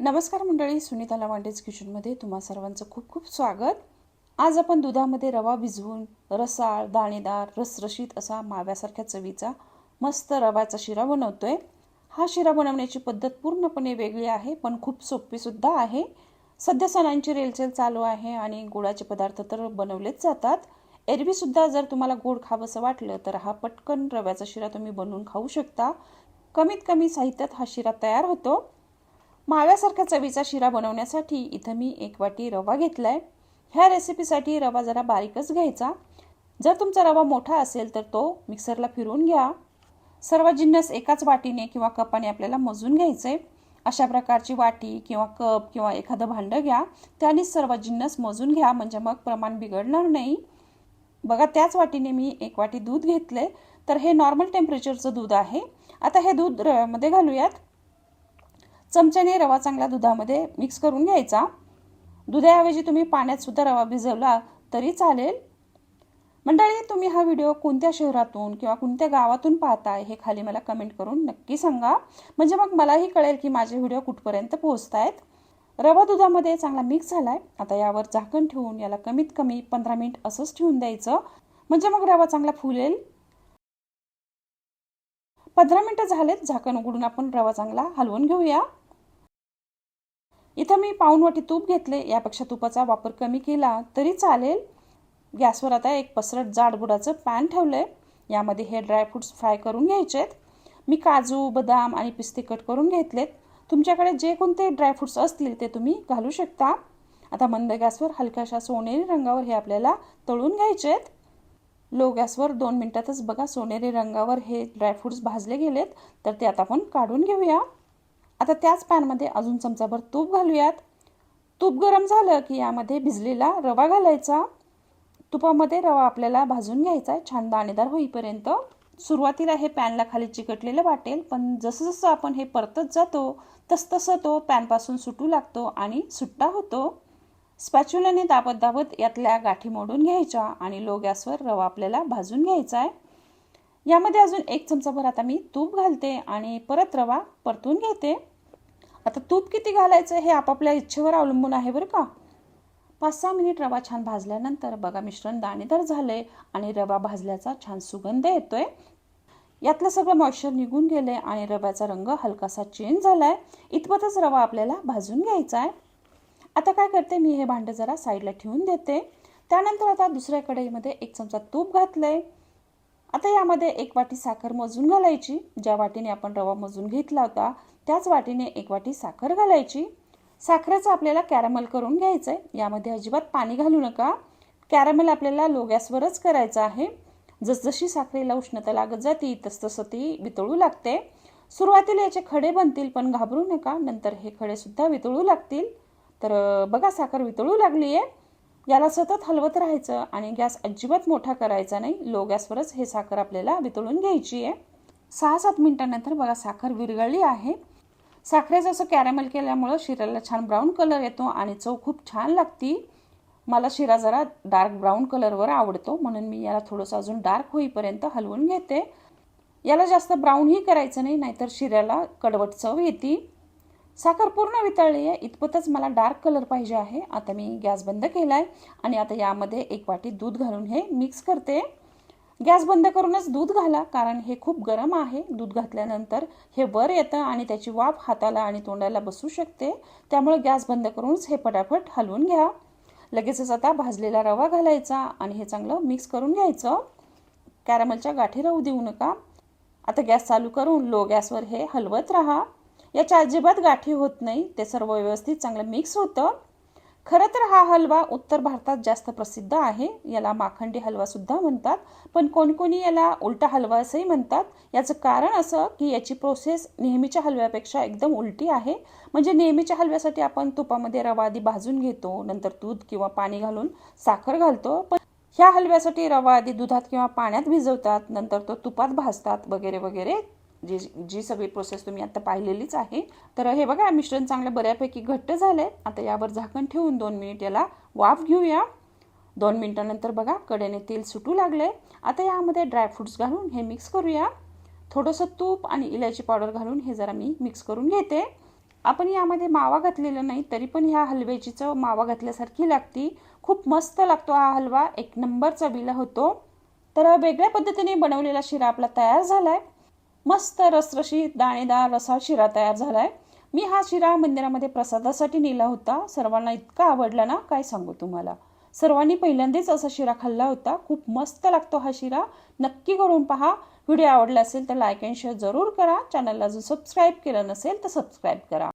नमस्कार मंडळी सुनीता लवांडेज किचनमध्ये तुम्हा सर्वांचं खूप खूप स्वागत. आज आपण दुधामध्ये रवा भिजवून रसाळ दाणेदार रसरशीत असा माव्यासारख्या चवीचा मस्त रवाचा शिरा बनवतोय. हा शिरा बनवण्याची पद्धत पूर्णपणे वेगळी आहे पण खूप सोपीसुद्धा आहे. सध्या सणांची रेलचेल चालू आहे आणि गोडाचे पदार्थ तर बनवलेच जातात. एरवीसुद्धा जर तुम्हाला गोड खावंसं वाटलं तर हा पटकन रव्याचा शिरा तुम्ही बनवून खाऊ शकता. कमीत कमी साहित्यात हा शिरा तयार होतो. माव्यासारख्या चवीचा शिरा बनवण्यासाठी इथं मी एक वाटी रवा घेतला आहे ह्या रेसिपीसाठी रवा जरा बारीकच घ्यायचा. जर तुमचा रवा मोठा असेल तर तो मिक्सरला फिरवून घ्या. सर्व जिन्नस एकाच वाटीने किंवा कपाने आपल्याला मोजून घ्यायचे अशा प्रकारची वाटी किंवा कप किंवा एखादं भांडं घ्या. त्याने सर्व जिन्नस मोजून घ्या म्हणजे मग प्रमाण बिघडणार नाही. बघा त्याच वाटीने मी एक वाटी दूध घेतले तर हे नॉर्मल टेम्परेचरचं दूध आहे. आता हे दूध रव्यामध्ये घालूयात. चमच्याने रवा चांगला दुधामध्ये मिक्स करून घ्यायचा. दुधाऐवजी तुम्ही पाण्यात सुद्धा रवा भिजवला तरी चालेल. मंडळी तुम्ही हा व्हिडिओ कोणत्या शहरातून किंवा कोणत्या गावातून पाहताय हे खाली मला कमेंट करून नक्की सांगा. म्हणजे मग मलाही कळेल की माझे व्हिडिओ कुठपर्यंत पोहोचत आहेत रवा दुधामध्ये चांगला मिक्स झालाय. आता यावर झाकण ठेवून याला कमीत कमी पंधरा मिनिट असंच ठेवून द्यायचं. म्हणजे मग रवा चांगला फुलेल. पंधरा मिनटं झालेत झाकण उघडून आपण रवा चांगला हलवून घेऊया. इथं मी पाऊनवाटी तूप घेतले. यापेक्षा तुपाचा वापर कमी केला तरी चालेल. गॅसवर आता एक पसरट जाड बुडाचं पॅन ठेवलंय. यामध्ये हे ड्रायफ्रूट्स फ्राय करून घ्यायचेत. मी काजू बदाम आणि पिस्ते कट करून घेतलेत. तुमच्याकडे जे कोणते ड्रायफ्रुट्स असतील ते तुम्ही घालू शकता. आता मंद गॅसवर हलक्याशा सोनेरी रंगावर हे आपल्याला तळून घ्यायचेत. लो गॅसवर दोन मिनटातच बघा सोनेरी रंगावर हे ड्रायफ्रूट्स भाजले गेलेत. तर ते आता आपण काढून घेऊया. आता त्याच पॅनमध्ये अजून चमचाभर तूप घालूयात. तूप गरम झालं की यामध्ये भिजलेला रवा घालायचा. तुपामध्ये रवा आपल्याला भाजून घ्यायचा आहे छान दाणेदार होईपर्यंत. सुरुवातीला हे पॅनला खाली चिकटलेलं वाटेल पण जसं जसं आपण हे परतत जातो तसतसं तो पॅनपासून सुटू लागतो आणि सुट्टा होतो. स्पॅच्युलाने दाबत दाबत यातल्या गाठी मोडून घ्यायच्या आणि लो गॅसवर रवा आपल्याला भाजून घ्यायचा आहे. यामध्ये अजून एक चमचाभर आता मी तूप घालते आणि परत रवा परतून घेते. आता तूप किती घालायचं हे आपापल्या इच्छेवर अवलंबून आहे बरं का? पाच सहा मिनिट रवा छान भाजल्यानंतर बघा मिश्रण दाणेदार झाले आणि रवा भाजल्याचा छान सुगंध येतोय. यातलं सगळं मॉइश्चर निघून गेले आणि रव्याचा रंग हलकासा चेंज झालाय. इतपतच रवा आपल्याला भाजून घ्यायचा आहे आता काय करते मी हे भांडं जरा साईडला ठेवून देते. त्यानंतर आता दुसऱ्या कढईमध्ये एक चमचा तूप घातलंय. आता यामध्ये एक वाटी साखर मोजून घालायची. ज्या वाटीने आपण रवा मोजून घेतला होता त्याच वाटीने एक वाटी साखर घालायची. साखरेचं आपल्याला कॅरमल करून घ्यायचं आहे यामध्ये अजिबात पाणी घालू नका. कॅरमल आपल्याला लो गॅसवरच करायचं आहे. जसजशी साखरेला उष्णता लागत जाते तसतसं ती वितळू लागते. सुरुवातीला याचे खडे बनतील पण घाबरू नका. नंतर हे खडे सुद्धा वितळू लागतील. तर बघा साखर वितळू लागली आहे याला सतत हलवत राहायचं आणि गॅस अजिबात मोठा करायचा नाही. लो गॅसवरच हे साखर आपल्याला वितळून घ्यायची आहे. सहा सात मिनिटांनंतर बघा साखर विरघळली आहे. साखरेचं असं कॅरेमल केल्यामुळं शिऱ्याला छान ब्राऊन कलर येतो आणि चव खूप छान लागती. मला शिरा जरा डार्क ब्राऊन कलरवर आवडतो म्हणून मी याला थोडंसं अजून डार्क होईपर्यंत हलवून घेते. याला जास्त ब्राऊनही करायचं नाही नाहीतर शिऱ्याला कडवट चव येते. साखर पूर्ण वितळली आहे. इतपतच मला डार्क कलर पाहिजे आहे. आता मी गॅस बंद केला आहे आणि आता यामध्ये एक वाटी दूध घालून हे मिक्स करते. गॅस बंद करूनच दूध घाला कारण हे खूप गरम आहे. दूध घातल्यानंतर हे वर येतं आणि त्याची वाफ हाताला आणि तोंडाला बसू शकते. त्यामुळे गॅस बंद करूनच हे पटापट हलवून घ्या. लगेचच आता भाजलेला रवा घालायचा आणि हे चांगलं मिक्स करून घ्यायचं. कॅरमलच्या गाठी राहू देऊ नका. आता गॅस चालू करून लो गॅसवर हे हलवत राहा. याच्या अजिबात गाठी होत नाही. ते सर्व व्यवस्थित चांगलं मिक्स होतं. खरं तर हा हलवा उत्तर भारतात जास्त प्रसिद्ध आहे. याला माखंडी हलवासुद्धा म्हणतात. पण कोणकोणी याला उलटा हलवा असंही म्हणतात. याचं कारण असं की याची प्रोसेस नेहमीच्या हलव्यापेक्षा एकदम उलटी आहे. म्हणजे नेहमीच्या हलव्यासाठी आपण तुपामध्ये रवा आधी भाजून घेतो नंतर दूध किंवा पाणी घालून साखर घालतो. पण ह्या हलव्यासाठी रवा आधी दुधात किंवा पाण्यात भिजवतात नंतर तो तुपात भाजतात वगैरे वगैरे. जी जी सगळी प्रोसेस तुम्ही आता पाहिलेलीच आहे. तर हे बघा मिश्रण चांगलं बऱ्यापैकी घट्ट झालं आहे आता यावर झाकण ठेवून दोन मिनिट याला वाफ घेऊया. दोन मिनिटानंतर बघा कडेने तेल सुटू लागले आता यामध्ये ड्रायफ्रूट्स घालून हे मिक्स करूया. थोडंसं तूप आणि इलायची पावडर घालून हे जरा मी मिक्स करून घेते. आपण यामध्ये मावा घातलेला नाही तरी पण ह्या हलव्याची चव मावा घातल्यासारखी लागती. खूप मस्त लागतो हा हलवा. एक नंबर चवीला होतो. तर वेगळ्या पद्धतीने बनवलेला शिरा आपला तयार झाला आहे मस्त रसरशीत दाणेदार असा शिरा तयार झाला आहे मी हा शिरा मंदिरामध्ये प्रसादासाठी नेला होता. सर्वांना इतका आवडला ना काय सांगू तुम्हाला? सर्वांनी पहिल्यांदाच असा शिरा खाल्ला होता. खूप मस्त लागतो हा शिरा. नक्की करून पहा. व्हिडिओ आवडला असेल तर लाईक अँड शेअर जरूर करा. चॅनलला अजून सबस्क्राईब केलं नसेल तर सबस्क्राईब करा.